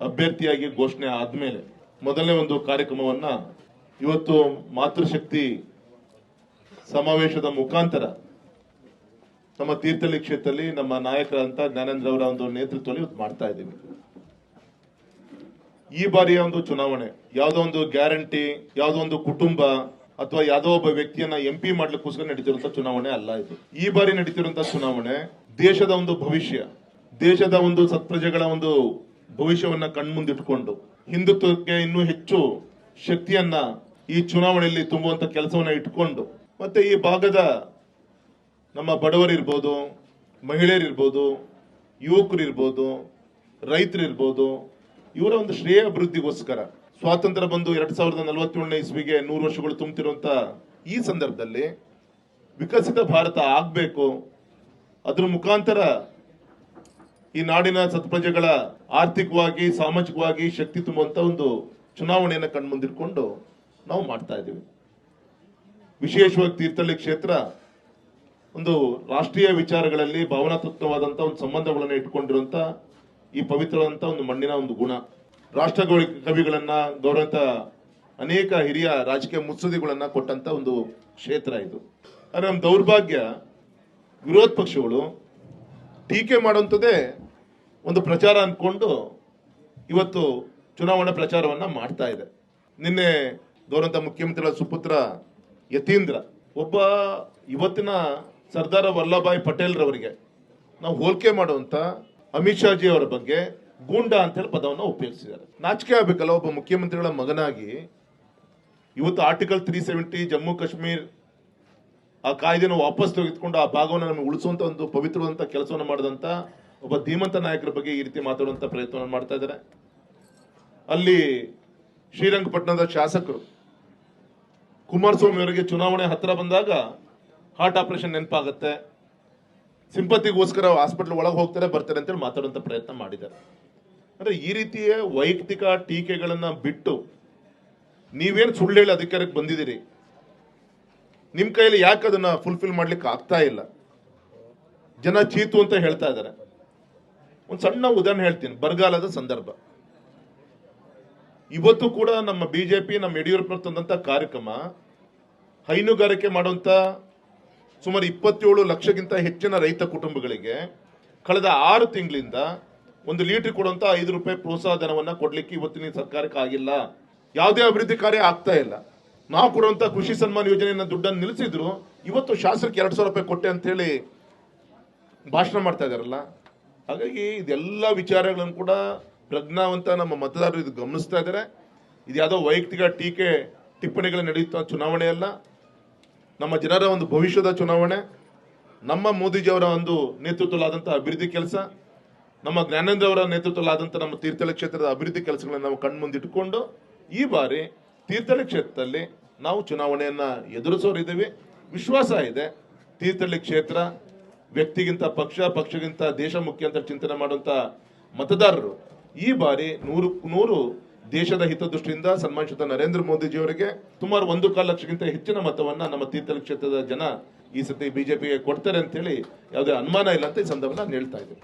ಅಭ್ಯರ್ಥಿಯಾಗಿ ಘೋಷಣೆ ಆದ್ಮೇಲೆ ಮೊದಲನೇ ಒಂದು ಕಾರ್ಯಕ್ರಮವನ್ನ ಇವತ್ತು ಮಾತೃಶಕ್ತಿ ಸಮಾವೇಶದ ಮುಖಾಂತರ ನಮ್ಮ ತೀರ್ಥಹಳ್ಳಿ ಕ್ಷೇತ್ರದಲ್ಲಿ ನಮ್ಮ ನಾಯಕರಂತ ಜ್ಞಾನೇಂದ್ರ ಅವರ ಒಂದು ನೇತೃತ್ವದಲ್ಲಿ ಇವತ್ತು ಮಾಡ್ತಾ ಇದ್ದೀವಿ. ಈ ಬಾರಿಯ ಒಂದು ಚುನಾವಣೆ, ಯಾವುದೋ ಒಂದು ಗ್ಯಾರಂಟಿ, ಯಾವುದೋ ಒಂದು ಕುಟುಂಬ ಅಥವಾ ಯಾವುದೋ ಒಬ್ಬ ವ್ಯಕ್ತಿಯನ್ನ ಎಂ ಪಿ ಮಾಡ್ಲಿಕ್ಕೋಸ್ಕರ ನಡೀತಿರುವಂತಹ ಚುನಾವಣೆ ಅಲ್ಲ ಇದು. ಈ ಬಾರಿ ನಡೀತಿರುವಂತಹ ಚುನಾವಣೆ ದೇಶದ ಒಂದು ಭವಿಷ್ಯ, ದೇಶದ ಒಂದು ಸತ್ಪ್ರಜೆಗಳ ಒಂದು ಭವಿಷ್ಯವನ್ನ ಕಣ್ಮುಂದಿಟ್ಕೊಂಡು ಹಿಂದುತ್ವಕ್ಕೆ ಇನ್ನೂ ಹೆಚ್ಚು ಶಕ್ತಿಯನ್ನ ಈ ಚುನಾವಣೆಯಲ್ಲಿ ತುಂಬುವಂತ ಕೆಲಸವನ್ನ ಇಟ್ಕೊಂಡು, ಮತ್ತೆ ಈ ಭಾಗದ ನಮ್ಮ ಬಡವರಿರ್ಬೋದು ಮಹಿಳೆಯರಿರ್ಬೋದು ಯುವಕರಿರ್ಬೋದು ರೈತರಿರ್ಬೋದು ಇವರ ಒಂದು ಶ್ರೇಯ ಅಭಿವೃದ್ಧಿಗೋಸ್ಕರ ಸ್ವಾತಂತ್ರ್ಯ ಬಂದು ಎರಡ್ ಸಾವಿರದ ನಲವತ್ತೇಳನೇ ಇಸ್ವಿಗೆ ನೂರು ವರ್ಷಗಳು ತುಂಬುತ್ತಿರುವಂತ ಈ ಸಂದರ್ಭದಲ್ಲಿ ವಿಕಸಿತ ಭಾರತ ಆಗ್ಬೇಕು, ಅದ್ರ ಮುಖಾಂತರ ಈ ನಾಡಿನ ಸತ್ಪ್ರಜೆಗಳ ಆರ್ಥಿಕವಾಗಿ, ಸಾಮಾಜಿಕವಾಗಿ ಶಕ್ತಿ ತುಂಬುವಂತ ಒಂದು ಚುನಾವಣೆಯನ್ನು ಕಣ್ಮುಂದಿಟ್ಕೊಂಡು ನಾವು ಮಾಡ್ತಾ ಇದ್ದೀವಿ. ವಿಶೇಷವಾಗಿ ತೀರ್ಥಹಳ್ಳಿ ಕ್ಷೇತ್ರ ಒಂದು ರಾಷ್ಟ್ರೀಯ ವಿಚಾರಗಳಲ್ಲಿ ಭಾವನಾತ್ಮಕವಾದಂತ ಒಂದು ಸಂಬಂಧಗಳನ್ನು ಇಟ್ಕೊಂಡಿರುವಂತ ಈ ಪವಿತ್ರವಾದಂತ ಒಂದು ಮಣ್ಣಿನ ಒಂದು ಗುಣ. ರಾಷ್ಟ್ರ ಕವಿಗಳನ್ನ ಗೌರವಂತ ಅನೇಕ ಹಿರಿಯ ರಾಜಕೀಯ ಮುತ್ಸದಿಗಳನ್ನ ಕೊಟ್ಟಂತ ಒಂದು ಕ್ಷೇತ್ರ ಇದು. ಆದ್ರೆ ನಮ್ಮ ದೌರ್ಭಾಗ್ಯ ವಿರೋಧ ಪಕ್ಷಗಳು ಟೀಕೆ ಮಾಡುವಂಥದ್ದೇ ಒಂದು ಪ್ರಚಾರ ಅಂದ್ಕೊಂಡು ಇವತ್ತು ಚುನಾವಣಾ ಪ್ರಚಾರವನ್ನ ಮಾಡ್ತಾ ಇದೆ. ನಿನ್ನೆ ಗೌರವಂತ ಮುಖ್ಯಮಂತ್ರಿಗಳ ಸುಪುತ್ರ ಯತೀಂದ್ರ, ಒಬ್ಬ ಇವತ್ತಿನ ಸರ್ದಾರ ವಲ್ಲಭಾಯಿ ಪಟೇಲ್ ರವರಿಗೆ ನಾವು ಹೋಲಿಕೆ ಮಾಡುವಂತ ಅಮಿತ್ ಶಾ ಜಿ ಅವರ ಬಗ್ಗೆ ಗೂಂಡ ಅಂತ ಹೇಳಿ ಪದವನ್ನು ಉಪಯೋಗಿಸಿದ್ದಾರೆ. ನಾಚಿಕೆ ಆಗಬೇಕಲ್ಲ, ಒಬ್ಬ ಮುಖ್ಯಮಂತ್ರಿಗಳ ಮಗನಾಗಿ. ಇವತ್ತು article three seventy Jammu Kashmir ಆ ಕಾಯ್ದೆನ ವಾಪಸ್ ತೆಗೆದುಕೊಂಡು ಆ ಭಾಗವನ್ನು ನಮಗೆ ಉಳಿಸುವಂತ ಒಂದು ಪವಿತ್ರವಾದಂತ ಕೆಲಸವನ್ನು ಮಾಡಿದಂತ ಒಬ್ಬ ಧೀಮಂತ ನಾಯಕರ ಬಗ್ಗೆ ಈ ರೀತಿ ಮಾತಾಡುವಂತ ಪ್ರಯತ್ನವನ್ನು ಮಾಡ್ತಾ ಇದ್ದಾರೆ. ಅಲ್ಲಿ ಶ್ರೀರಂಗಪಟ್ಟಣದ ಶಾಸಕರು ಕುಮಾರಸ್ವಾಮಿ ಅವರಿಗೆ ಚುನಾವಣೆ ಹತ್ತಿರ ಬಂದಾಗ ಹಾರ್ಟ್ ಆಪರೇಷನ್ ನೆನಪಾಗುತ್ತೆ. ಸಿಂಪತಿಗೋಸ್ಕರ ಹಾಸ್ಪಿಟಲ್ ಒಳಗೆ ಹೋಗ್ತಾರೆ, ಬರ್ತಾರೆ ಅಂತೇಳಿ ಮಾತಾಡುವಂತ ಪ್ರಯತ್ನ ಮಾಡಿದ್ದಾರೆ. ಅಂದ್ರೆ ಈ ರೀತಿಯ ವೈಯಕ್ತಿಕ ಟೀಕೆಗಳನ್ನ ಬಿಟ್ಟು ನೀವೇನು ಸುಳ್ಳು ಹೇಳಿ ಅಧಿಕಾರಕ್ಕೆ ಬಂದಿದ್ದೀರಿ? ನಿಮ್ಮ ಕೈಯಲ್ಲಿ ಯಾಕೆ ಅದನ್ನ ಫುಲ್ಫಿಲ್ ಮಾಡ್ಲಿಕ್ಕೆ ಆಗ್ತಾ ಇಲ್ಲ? ಜನ ಚೀತು ಅಂತ ಹೇಳ್ತಾ ಇದ್ದಾರೆ. ಒಂದು ಸಣ್ಣ ಉದಾಹರಣೆ ಹೇಳ್ತೀನಿ, ಬರಗಾಲದ ಸಂದರ್ಭ. ಇವತ್ತು ಕೂಡ ನಮ್ಮ ಬಿ ಜೆ ಪಿ ನಮ್ಮ ಯಡಿಯೂರಪ್ಪ ತಂದಂತ ಕಾರ್ಯಕ್ರಮ, ಹೈನುಗಾರಿಕೆ ಮಾಡುವಂತ ಸುಮಾರು ಇಪ್ಪತ್ತೇಳು ಲಕ್ಷಕ್ಕಿಂತ ಹೆಚ್ಚಿನ ರೈತ ಕುಟುಂಬಗಳಿಗೆ ಕಳೆದ ಆರು ತಿಂಗಳಿಂದ ಒಂದು ಲೀಟರ್ ಕೊಡುವಂತ ಐದು ರೂಪಾಯಿ ಪ್ರೋತ್ಸಾಹ ಧನವನ್ನು ಕೊಡ್ಲಿಕ್ಕೆ ಇವತ್ತಿನ ಸರ್ಕಾರಕ್ಕೆ ಆಗಿಲ್ಲ. ಯಾವುದೇ ಅಭಿವೃದ್ಧಿ ಕಾರ್ಯ ಆಗ್ತಾ ಇಲ್ಲ. ನಾವು ಕೊಡುವಂತ ಕೃಷಿ ಸನ್ಮಾನ ಯೋಜನೆಯನ್ನ ದುಡ್ಡನ್ನು ನಿಲ್ಲಿಸಿದ್ರು ಇವತ್ತು ಶಾಸಕರಿಗೆ ಎರಡು ಸಾವಿರ ರೂಪಾಯಿ ಕೊಟ್ಟೆ ಅಂತ ಹೇಳಿ ಭಾಷಣ ಮಾಡ್ತಾ ಇದಾರಲ್ಲ. ಹಾಗಾಗಿ ಇದೆಲ್ಲ ವಿಚಾರಗಳನ್ನು ಕೂಡ ಪ್ರಜ್ಞಾವಂತ ನಮ್ಮ ಮತದಾರರು ಇದು ಗಮನಿಸ್ತಾ ಇದ್ದಾರೆ. ಇದು ಯಾವುದೋ ವೈಯಕ್ತಿಕ ಟೀಕೆ, ಟಿಪ್ಪಣಿಗಳು ನಡೆಯುತ್ತ ಚುನಾವಣೆ ಅಲ್ಲ. ನಮ್ಮ ಜನರ ಒಂದು ಭವಿಷ್ಯದ ಚುನಾವಣೆ, ನಮ್ಮ ಮೋದಿಜಿಯವರ ಒಂದು ನೇತೃತ್ವದಲ್ಲಾದಂಥ ಅಭಿವೃದ್ಧಿ ಕೆಲಸ, ನಮ್ಮ ಜ್ಞಾನೇಂದ್ರ ಅವರ ನೇತೃತ್ವದಲ್ಲಾದಂಥ ನಮ್ಮ ತೀರ್ಥಹಳ್ಳಿ ಕ್ಷೇತ್ರದ ಅಭಿವೃದ್ಧಿ ಕೆಲಸಗಳನ್ನು ನಾವು ಕಣ್ಮುಂದಿಟ್ಟುಕೊಂಡು ಈ ಬಾರಿ ತೀರ್ಥಹಳ್ಳಿ ಕ್ಷೇತ್ರದಲ್ಲಿ ನಾವು ಚುನಾವಣೆಯನ್ನು ಎದುರಿಸೋರಿದ್ದೀವಿ. ವಿಶ್ವಾಸ ಇದೆ. ತೀರ್ಥಹಳ್ಳಿ ಕ್ಷೇತ್ರ ವ್ಯಕ್ತಿಗಿಂತ ಪಕ್ಷ, ಪಕ್ಷಗಿಂತ ದೇಶ ಮುಖ್ಯ ಅಂತ ಚಿಂತನೆ ಮಾಡುವಂತ ಮತದಾರರು, ಈ ಬಾರಿ ನೂರು ನೂರು ದೇಶದ ಹಿತದೃಷ್ಟಿಯಿಂದ ಸನ್ಮಾನಿಸಿದ ನರೇಂದ್ರ ಮೋದಿಜಿಯವರಿಗೆ ಸುಮಾರು ಒಂದು ಕಾಲು ಲಕ್ಷಕ್ಕಿಂತ ಹೆಚ್ಚಿನ ಮತವನ್ನು ನಮ್ಮ ತೀರ್ಥಹಳ್ಳಿ ಕ್ಷೇತ್ರದ ಜನ ಈ ಸತಿ ಬಿಜೆಪಿಗೆ ಕೊಡ್ತಾರೆ ಅಂತ ಹೇಳಿ ಯಾವುದೇ ಅನುಮಾನ ಇಲ್ಲ ಅಂತ ಈ ಸಂದರ್ಭ ನಾನು ಹೇಳ್ತಾ ಇದ್ದೀನಿ.